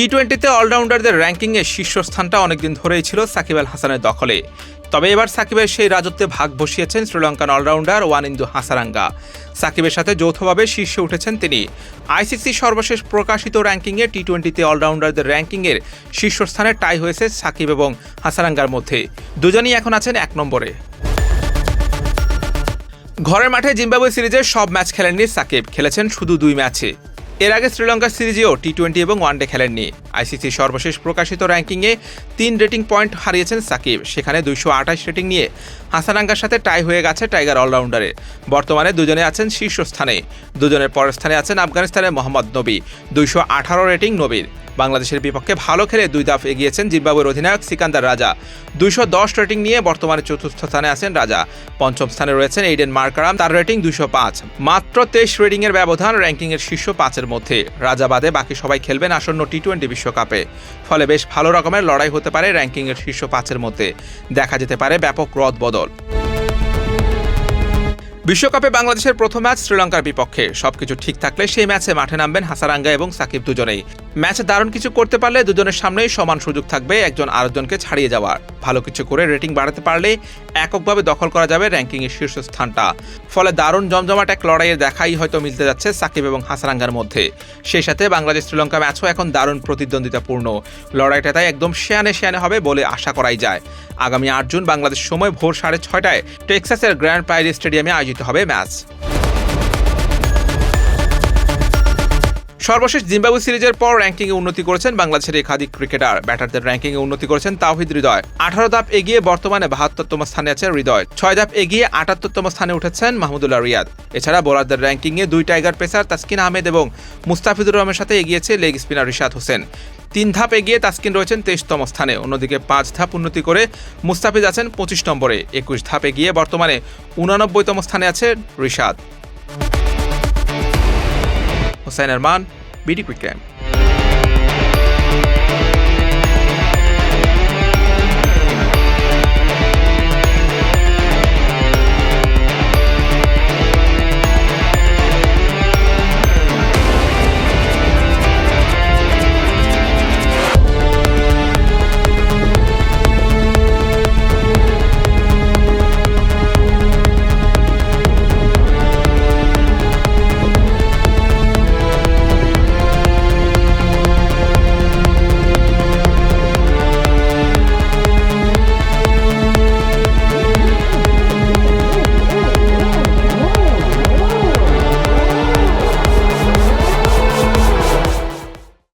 টি টোয়েন্টিতে অলরাউন্ডারদের র্যাঙ্কিংয়ে শীর্ষস্থানটা অনেকদিন ধরেই ছিল সাকিব আল হাসানের দখলে। তবে এবার সাকিবের সেই রাজত্বে ভাগ বসিয়েছেন শ্রীলঙ্কান অলরাউন্ডার ওয়ানিন্দু হাসারাঙ্গা। সাকিবের সাথে যৌথভাবে শীর্ষে উঠেছেন তিনি। আইসিসি সর্বশেষ প্রকাশিত র্যাঙ্কিংয়ে টি টোয়েন্টিতে অলরাউন্ডারদের র্যাঙ্কিংয়ের শীর্ষস্থানে টাই হয়েছে সাকিব এবং হাসারাঙ্গার মধ্যে। দুজনই এখন আছেন এক নম্বরে। ঘরের মাঠে জিম্বাবুয়ে সিরিজের সব ম্যাচ খেলেননি সাকিব। খেলেছেন শুধু দুই ম্যাচে। এর আগে শ্রীলঙ্কা সিরিজেও টি টোয়েন্টি এবং ওয়ানডে খেলেননি। আইসিসির সর্বশেষ প্রকাশিত র্যাঙ্কিংয়ে তিন রেটিং পয়েন্ট হারিয়েছেন সাকিব। সেখানে দুইশো আঠাশ রেটিং নিয়ে হাসানাঙ্গার সাথে টাই হয়ে গেছে টাইগার অলরাউন্ডারে বর্তমানে দুজনে আছেন শীর্ষস্থানে দুজনের পরের স্থানে আছেন আফগানিস্তানের মোহাম্মদ নবী। দুইশো আঠারো রেটিং নবীর। বাংলাদেশের বিপক্ষে ভালো খেলে দুই দাফ এগিয়েছেন জিম্বাবুয়ের অধিনায়ক সিকান্দার রাজা। দুইশো দশ রেটিং নিয়ে বর্তমানে চতুর্থ স্থানে আছেন রাজা। পঞ্চম স্থানে রয়েছেন এইডেন মার্কারাম তার রেটিং দুইশো পাঁচ। মাত্র তেইশ রেটিং এর ব্যবধান র্যাঙ্কিংয়ের শীর্ষ পাঁচের মধ্যে। রাজা বাদে বাকি সবাই খেলবেন আসন্ন টি টোয়েন্টি বিশ্বকাপে। ফলে বেশ ভালো রকমের লড়াই হতে পারে র্যাঙ্কিংয়ের শীর্ষ পাঁচের মধ্যে। দেখা যেতে পারে ব্যাপক রদ বদল। বিশ্বকাপে বাংলাদেশের প্রথম ম্যাচ শ্রীলঙ্কার বিপক্ষে। সবকিছু ঠিক থাকলে সেই ম্যাচে মাঠে নামবেন হাসারাঙ্গা এবং সাকিব দুজনেই। ম্যাচে দারুণ কিছু করতে পারলে দুজনের সামনেই সমান সুযোগ থাকবে একজন আরেকজনকে ছাড়িয়ে যাওয়ার। ভালো কিছু করে রেটিং বাড়াতে পারলে এককভাবে দখল করা যাবে র্যাঙ্কিংয়ের শীর্ষস্থানটা ফলে দারুণ জমজমাট এক লড়াইয়ের দেখাই হয়তো মিলতে যাচ্ছে সাকিব এবং হাসারাঙ্গার মধ্যে। সেই সাথে বাংলাদেশ শ্রীলঙ্কা ম্যাচও এখন দারুণ প্রতিদ্বন্দ্বিতাপূর্ণ। লড়াইটা তাই একদম শেয়ানে শেয়ানে হবে বলে আশা করাই যায়। আগামী আট জুন বাংলাদেশ সময় ভোর সাড়ে ছয়টায় টেক্সাসের গ্র্যান্ড প্রাইরি স্টেডিয়ামে আয়োজিত হবে ম্যাচ। সর্বশেষ জিম্বাবু সিরিজের পর র্যাঙ্কিংয়ে উন্নতি করেছেন বাংলাদেশের একাধিক ক্রিকেটার। ব্যাটারদের র্যাঙ্কিংয়ে উন্নতি করেছেন তাওহিদ হৃদয়। আঠারো ধাপ এগিয়ে বর্তমানে বাহাত্তরতম স্থানে আছে হৃদয়। ছয় ধাপ এগিয়ে আটাত্তরতম স্থানে উঠেছেন মাহমুদুল্লাহ রিয়াদ। এছাড়া বোলারদের র্যাঙ্কিংয়ে দুই টাইগার পেসার তাসকিন আহমেদ এবং মুস্তাফিজুর রহমানের সাথে এগিয়েছে লেগ স্পিনার রিশাদ হোসেন। তিন ধাপ এগিয়ে তাসকিন রয়েছেন তেইশতম স্থানে। অন্যদিকে পাঁচ ধাপ উন্নতি করে মুস্তাফিজ আছেন পঁচিশ নম্বরে। একুশ ধাপ এগিয়ে বর্তমানে উনানব্বইতম স্থানে আছে Rishad. Hossain Arman BD camp